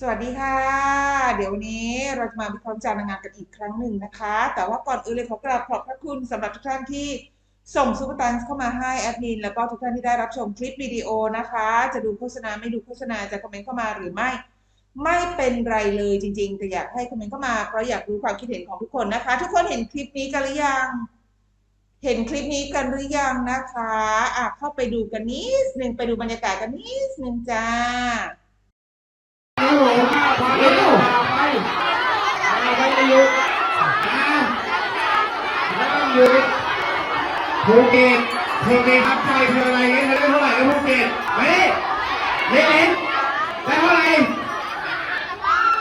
สวัสดีค่ะ เดี๋ยวนี้เราจะมาวิเคราะห์จารณ์นงงามกันอีกครั้งหนึ่งนะคะ แต่ว่าก่อนอื่นเลยขอกราบขอบพระคุณสำหรับทุกท่านที่ส่งซุปเปอร์ตันเข้ามาให้แอดมิน แล้วก็ทุกท่านที่ได้รับชมคลิปวิดีโอนะคะ จะดูโฆษณาไม่ดูโฆษณาจะคอมเมนต์เข้ามาหรือไม่ ไม่เป็นไรเลยจริง ๆ แต่อยากให้คอมเมนต์เข้ามาเพราะอยากรู้ความคิดเห็นของทุกคนนะคะ ทุกคนเห็นคลิปนี้กันหรือยัง เห็นคลิปนี้กันหรือยังนะคะอะเข้าไปดูกันนิดนึงไปดูบรรยากาศกันนิดนึงจ้า หลงข้าวไปเร็วไปเอาไปไม่หยุดนะไม่ต้องหยุดภูเก็ตภูเก็ตครับใครคืออะไรเนี่ยได้เท่าไหร่แล้วภูเก็ตไปดิเล็กเล็กได้เท่าไหร่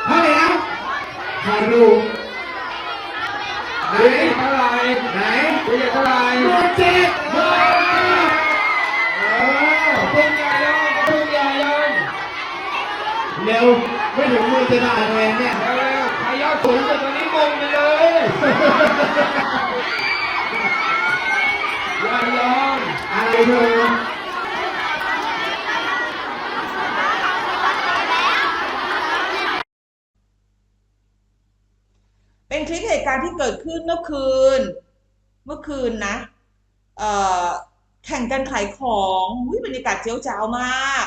เท่าไหร่นะขอดูไหนเท่าไหร่ไหนภูเก็ตเท่าไหร่หมื่นเจ็ดหมื่นเจ็ดเออพุ่งใหญ่เลยพุ่งใหญ่เลย เร็ว ไม่ถึงมือจะด่าแทนเนี่ยเร็วใครยอดสูงกว่าตอนนี้มงไปเลยยอมยอมอะไรเธอเป็นคลิปเหตุการณ์ที่เกิดขึ้นเมื่อคืน เมื่อคืนนะ เอ่อ แข่งกันขายของอุ๊ยบรรยากาศเจียวจ้าวมาก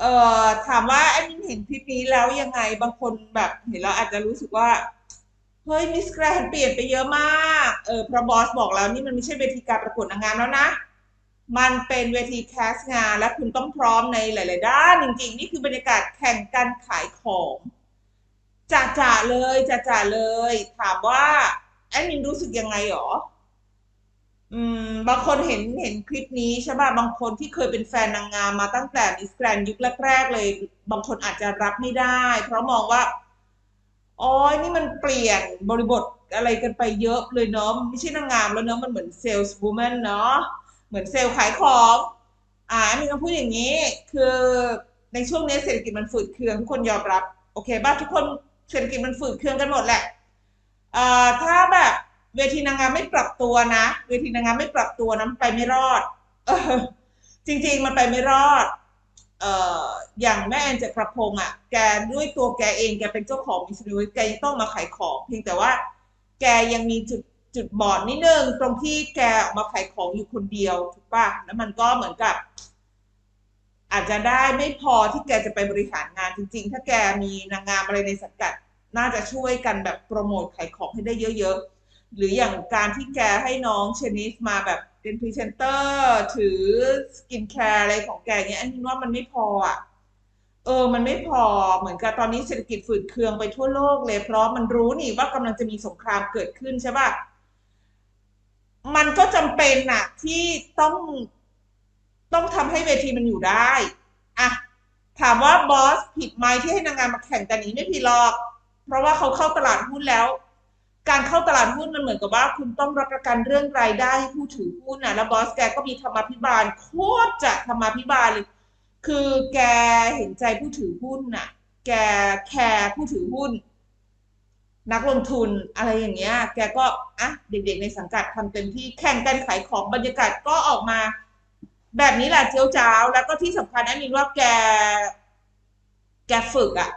เอ่อถามว่าแอดมินเห็นคลิปนี้แล้วยังไงบางคนแบบเห็นแล้วอาจจะรู้สึกว่าเฮ้ยมิสแกรนเปลี่ยนไปเยอะมากเออพระบอสบอกแล้วนี่มันไม่ใช่เวทีการประกวดนางงามแล้วนะ มันเป็นเวทีแคสงานและคุณต้องพร้อมในหลาย ๆ ด้านจริง ๆ นี่คือบรรยากาศแข่งกันขายของจ่าจ่าเลยจ่าจ่าเลย ถามว่าแอดมินรู้สึกยังไงหรอ อืมบางคนเห็นเห็นคลิปนี้ใช่ป่ะบางคนที่เคยเป็นแฟนนางงามมาตั้งแต่มิสแกรนยุคแรกๆเลย บางคนอาจจะรับไม่ได้ เพราะมองว่าอ๋อนี่มันเปลี่ยนบริบทอะไรกันไปเยอะเลยเนาะไม่ใช่นางงามแล้วเนาะมันเหมือนเซลส์บูแมนเนาะเหมือนเซลล์ขายของ อ่าอันนี้ต้องพูดอย่างนี้ คือในช่วงนี้เศรษฐกิจมันฝืดเคืองทุกคนยอมรับ โอเคป่ะทุกคนเศรษฐกิจมันฝืดเคืองกันหมดแหละอ่อถ้าแบบ เวทีนางงามไม่ปรับตัวนะ เวทีนางงามไม่ปรับตัวนะไปไม่รอดออจริง ๆ มันไปไม่รอด เอ่ออย่างแม่แอนจักรพงษ์อะ แกด้วยตัวแกเองแกเป็นเจ้าของมิสซิลิแกยังต้องมาขายของ เพียงแต่ว่า แกยังมีจุดจุดบอดนิดนึงตรงที่แกออกมาขายของอยู่คนเดียวถูกปะแล้วมันก็เหมือนกับ อาจจะได้ไม่พอที่แกจะไปบริหารงานจริง ๆ ถ้าแกมีนางงามอะไรในสังกัด น่าจะช่วยกันแบบโปรโมทขายของให้ได้เยอะๆ หรืออย่างการที่แกให้น้องเชนิสมาแบบเป็นพรีเซนเตอร์ถือสกินแคร์อะไรของแกเนี้ยอันนี้ว่ามันไม่พออะเออ มันไม่พอเหมือนกับตอนนี้เศรษฐกิจฝืดเคืองไปทั่วโลกเลย เพราะมันรู้นี่ว่ากำลังจะมีสงครามเกิดขึ้นใช่ป่ะมันก็จำเป็นน่ะที่ต้องต้องทำให้เวทีมันอยู่ได้อะถามว่าบอสผิดไหมที่ให้นางงามมาแข่งกันนี้ไม่ผิดหรอก เพราะว่าเขาเข้าตลาดหุ้นแล้ว การเข้าตลาดหุ้นมันเหมือนกับว่าคุณต้องรับประกันเรื่องรายได้ให้ผู้ถือหุ้นน่ะแล้วบอสแกก็มีธรรมาภิบาลโคตรจะธรรมาภิบาลเลย คือแกเห็นใจผู้ถือหุ้นน่ะ แกแคร์ผู้ถือหุ้น นักลงทุนอะไรอย่างเงี้ย แกก็อะเด็กๆในสังกัดทำเต็มที่แข่งกันขายของบรรยากาศก็ออกมา แบบนี้แหละเจียวจ้าวแล้วก็ที่สำคัญแอดมินว่าแก แกฝึกอะ่ะ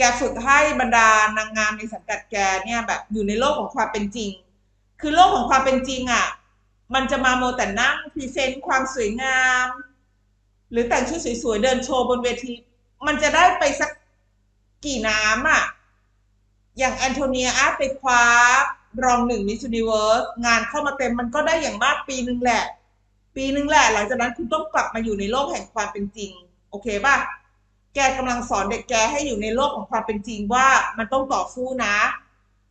แกฝึกให้บรรดานางงามในสังกัดแกเนี่ยแบบอยู่ในโลกของความเป็นจริง คือโลกของความเป็นจริงอะ่ะ มันจะมาโมแต่นั่งพรีเซนต์ความสวยงาม หรือแต่งชุดสวยๆเดินโชว์บนเวที มันจะได้ไปสักกี่น้ำอะ อย่างแอนโทเนียอาร์ตไปคว้ารองหนึ่งมิส s ูนิเวิร์สงานเข้ามาเต็มมันก็ได้อย่างมากปีนึงแหละ ปีนึงแหละ หลังจากนั้นคุณต้องกลับมาอยู่ในโลกแห่งความเป็นจริง โอเคป่ะ แกกำลังสอนเด็กแกให้อยู่ในโลกของความเป็นจริงว่ามันต้องต่อสู้นะ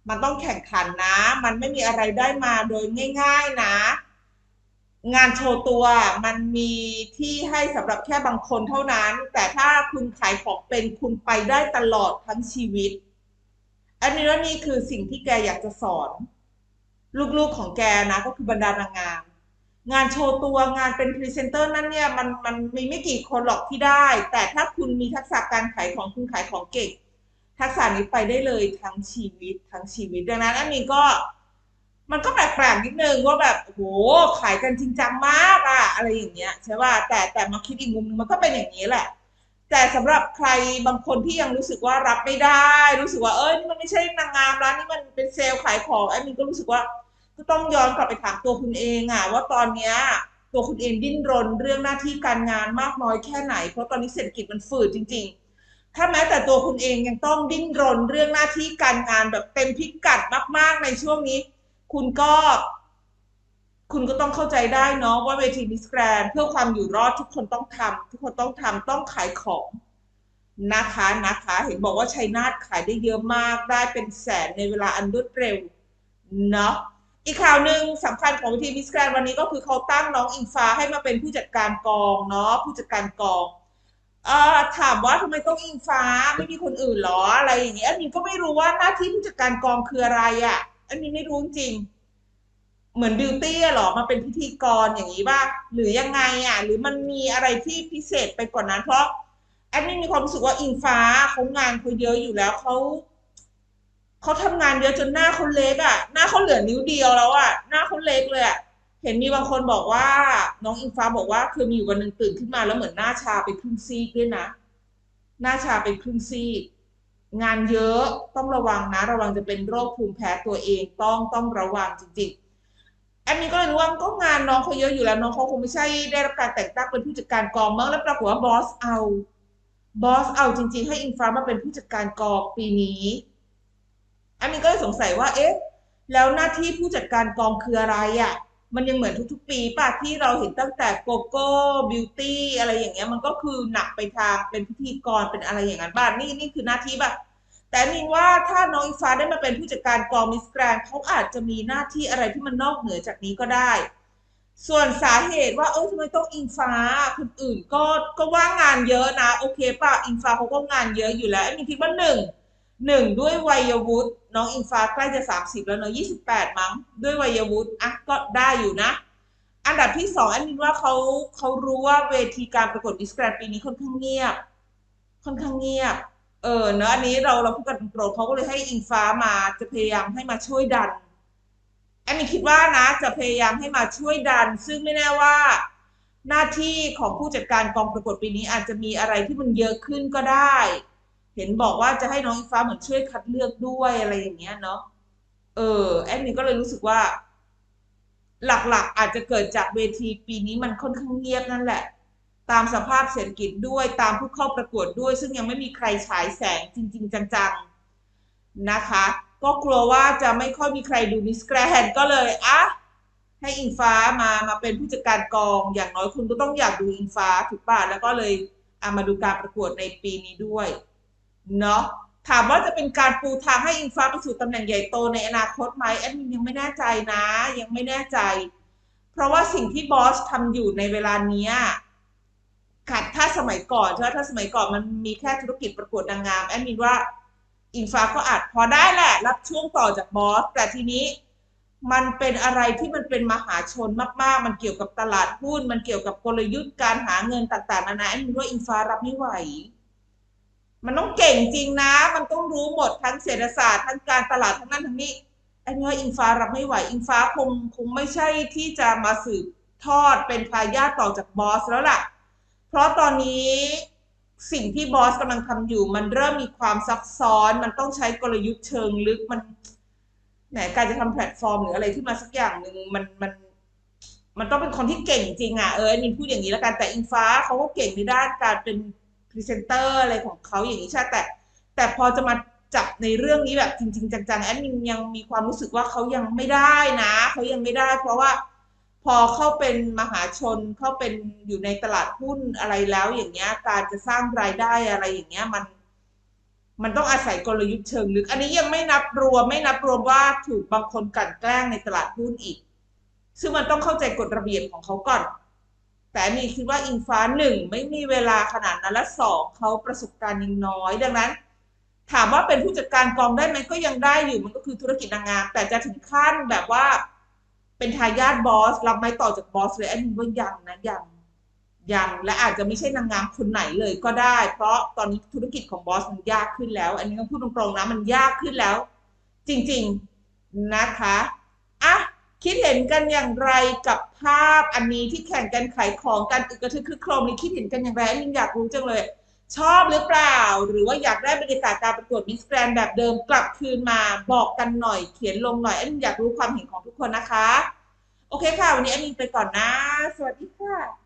มันต้องแข่งขันนะ มันไม่มีอะไรได้มาโดยง่าย ๆนะ งานโชว์ตัวมันมีที่ให้สำหรับแค่บางคนเท่านั้น แต่ถ้าคุณขายของเป็นคุณไปได้ตลอดทั้งชีวิต อันนี้ว่านี่คือสิ่งที่แกอยากจะสอน ลูกๆของแกนะ ก็คือบรรดานางงาม งานโชว์ตัวงานเป็นพรีเซนเตอร์นั่นเนี่ยมันมันมีไม่กี่คนหรอกที่ได้ แต่ถ้าคุณมีทักษะการขายของคุณขายของเก่ง ทักษะนี้ไปได้เลยทั้งชีวิตทั้งชีวิตดังนั้นอันนี้ก็ มันก็แปลกๆนิดนึงว่าแบบโหขายกันจริงจังมากอะอะไรอย่างเงี้ยใช่ป่ะแต่แต่มาคิดอีกมุมนึงมันก็เป็นอย่างนี้แหละ แต่สำหรับใครบางคนที่ยังรู้สึกว่ารับไม่ได้ รู้สึกว่าเอ้ยนี่มันไม่ใช่นางงามร้านนี้มันเป็นเซลล์ขายของแอดมินก็รู้สึกว่า ก็ต้องย้อนกลับไปถามตัวคุณเองอะว่าตอนเนี้ยตัวคุณเองดิ้นรนเรื่องหน้าที่การงานมากน้อยแค่ไหน เพราะตอนนี้เศรษฐกิจมันฝืดจริง ๆ ถ้าแม้แต่ตัวคุณเองยังต้องดิ้นรนเรื่องหน้าที่การงานแบบเต็มพิกัดมาก ๆ ในช่วงนี้ คุณก็ คุณก็ต้องเข้าใจได้เนาะว่าเวทีมิสแกรนเพื่อความอยู่รอดทุกคนต้องทำทุกคนต้องทำต้องขายของนะคะนะคะ เห็นบอกว่าชัยนาทขายได้เยอะมากได้เป็นแสนในเวลาอันรวดเร็วเนาะ อีกข่าวหนึ่งสำคัญของทีมิสแกรนวันนี้ก็คือเขาตั้งน้องอิงฟ้าให้มาเป็นผู้จัดการกองเนาะผู้จัดการกองเอ่อถามว่าทำไมต้องอิงฟ้าไม่มีคนอื่นหรออะไรอย่างเงี้ยอันนี้ก็ไม่รู้ว่าหน้าที่ผู้จัดการกองคืออะไรอะ่ะ อันนี้ไม่รู้จริง เหมือนบิวตี้หรอมาเป็นพิธีกรอย่างนี้ป่ะหรือยังไงอะ หรือมันมีอะไรที่พิเศษไปกว่านั้น เพราะแอดมินมีความรู้สึกว่าอิงฟ้าเขางานเขาเยอะอยู่แล้วเขา เขาทำงานเยอะจนหน้าเขาเล็กอะ หน้าเขาเหลือนิ้วเดียวแล้วอะ หน้าเขาเล็กเลยอะ เห็นมีบางคนบอกว่า น้องอิงฟ้าบอกว่าคือมีอยู่วันหนึ่งตื่นขึ้นมาแล้วเหมือนหน้าชาไปครึ่งซีกด้วยนะ หน้าชาไปครึ่งซีก งานเยอะต้องระวังนะ ระวังจะเป็นโรคภูมิแพ้ตัวเองต้องต้องระวังจริงๆแอมมี่ก็เลยรู้ว่าก็งานน้องเขาเยอะอยู่แล้วน้องเขาคงไม่ใช่ได้รับการแต่งตั้งเป็นผู้จัดการกองมั้งแล้วปรากฏว่าบอสเอาบอสเอาจริง ๆ ให้อิงฟ้ามาเป็นผู้จัดการกองปีนี้ แอมมี่ก็เลยสงสัยว่าเอ๊ะแล้วหน้าที่ผู้จัดการกองคืออะไรอะมันยังเหมือนทุกๆ ปีป่ะที่เราเห็นตั้งแต่โกโก้บิวตี้อะไรอย่างเงี้ยมันก็คือหนักไปทางเป็นพิธีกรเป็นอะไรอย่างนั้นบ้างนี่นี่คือหน้าที่แบบแต่นิงว่าถ้าน้องอิงฟ้าได้มาเป็นผู้จัดการกองมิสแกรนเขาอาจจะมีหน้าที่อะไรที่มันนอกเหนือจากนี้ก็ได้ ส่วนสาเหตุว่าเออทำไมต้องอิงฟ้าคนอื่นก็ก็ว่างงานเยอะนะ โอเคป่ะอิงฟ้าเขาก็งานเยอะอยู่แล้วมีคิดว่าหนึ่ง หนึ่งด้วยวัยวุฒิน้องอิงฟ้าใกล้จะสามสิบแล้วเนอะยี่สิบแปดมั้ง ด้วยวัยวุฒิอะก็ได้อยู่นะ อันดับที่สองอันนี้ว่าเขาเขารู้ว่าเวทีการประกวดมิสแกรนปีนี้ค่อนข้างเงียบ ค่อนข้างเงียบ เออเนอะอันนี้เราเราพูดกันตรงเขาก็เลยให้อิงฟ้ามาจะพยายามให้มาช่วยดันแอมมี่คิดว่านะ จะพยายามให้มาช่วยดัน ซึ่งไม่แน่ว่า หน้าที่ของผู้จัดการกองประกวดปีนี้อาจจะมีอะไรที่มันเยอะขึ้นก็ได้ เห็นบอกว่าจะให้น้องฟ้าเหมือนช่วยคัดเลือกด้วยอะไรอย่างเงี้ยเนาะเออแอดมินก็เลยรู้สึกว่า หลักๆ อาจจะเกิดจากเวทีปีนี้มันค่อนข้างเงียบนั่นแหละ ตามสภาพเศรษฐกิจด้วยตามผู้เข้าประกวดด้วย ซึ่งยังไม่มีใครฉายแสงจริง ๆ จังๆนะคะ ก็กลัวว่าจะไม่ค่อยมีใครดูมิสแกรนก็เลยอะให้อิงฟ้ามามาเป็นผู้จัดการกองอย่างน้อยคุณก็ต้องอยากดูอิงฟ้าถูกป่ะแล้วก็เลยอามาดูการประกวดในปีนี้ด้วย เนาะถามว่าจะเป็นการปูทางให้อิงฟ้าไปสู่ตำแหน่งใหญ่โตในอนาคตไหมแอดมินยังไม่แน่ใจนะ ยังไม่แน่ใจ เพราะว่าสิ่งที่บอสทำอยู่ในเวลานี้ขัดถ้าสมัยก่อนใช่ไหมถ้าสมัยก่อนมันมีแค่ธุรกิจประกวดนางงามแอดมินว่าอิงฟ้าก็อาจพอได้แหละ รับช่วงต่อจากบอส แต่ทีนี้มันเป็นอะไรที่มันเป็นมหาชนมาก ๆ มันเกี่ยวกับตลาดหุ้น มันเกี่ยวกับกลยุทธ์การหาเงินต่าง ๆ นานาแอดมินว่าอิงฟ้ารับไม่ไหว มันต้องเก่งจริงนะ มันต้องรู้หมดทั้งเศรษฐศาสตร์ทั้งการตลาดทั้งนั้นทั้งนี้แอดมินว่าอิงฟ้ารับไม่ไหวอิงฟ้าคงคงไม่ใช่ที่จะมาสืบทอดเป็นทายาทต่อจากบอสแล้วล่ะ เพราะตอนนี้สิ่งที่บอสกำลังทำอยู่ มันเริ่มมีความซับซ้อน มันต้องใช้กลยุทธ์เชิงลึกมันไหนการจะทำแพลตฟอร์มหรืออะไรขึ้นมาสักอย่างหนึ่งมันมันมันต้องเป็นคนที่เก่งจริงอะเอออันนี้พูดอย่างนี้แล้วกันแต่อิงฟ้าเขาก็เก่งในด้านการเป็น พรีเซนเตอร์อะไรของเขาอย่างนี้ใช่แต่ แต่พอจะมาจับในเรื่องนี้แบบจริง ๆ จังๆแอดมินยังมีความรู้สึกว่าเขายังไม่ได้นะเขายังไม่ได้ เพราะว่าพอเข้าเป็นมหาชนเข้าเป็นอยู่ในตลาดหุ้นอะไรแล้วอย่างเงี้ย การจะสร้างรายได้อะไรอย่างเงี้ยมัน มันต้องอาศัยกลยุทธ์เชิงลึก อันนี้ยังไม่นับรวมไม่นับรวมว่าถูกบางคนกลั่นแกล้งในตลาดหุ้นอีก ซึ่งมันต้องเข้าใจกฎระเบียบของเขาก่อน แต่มีคิดว่าอิงฟ้าหนึ่งไม่มีเวลาขนาดนั้นและสองเขาประสบการณ์ยังน้อย ดังนั้น ถามว่าเป็นผู้จัดการกองได้ไหมก็ยังได้อยู่มันก็คือธุรกิจนางงาม แต่จะถึงขั้นแบบว่า เป็นทายาทบอสรับไม้ต่อจากบอสเลยอันนี้ว่ายังนะยังยังและอาจจะไม่ใช่นางงามคนไหนเลยก็ได้ เพราะตอนนี้ธุรกิจของบอสมันยากขึ้นแล้ว อันนี้ต้องพูดตรงๆนะมันยากขึ้นแล้ว จริง ๆนะคะอะ คิดเห็นกันอย่างไรกับภาพอันนี้ที่แข่งกันขายของกันอึกกระทึกคึกโครมนี่คิดเห็นกันอย่างไรอันนี้อยากรู้จังเลย ชอบหรือเปล่า หรือว่าอยากได้บรรยากาศการประกวดมิสแกรนแบบเดิมกลับคืนมาบอกกันหน่อยเขียนลงหน่อยแอดมินอยากรู้ความเห็นของทุกคนนะคะ โอเคค่ะ วันนี้อันนี้ไปก่อนนะ สวัสดีค่ะ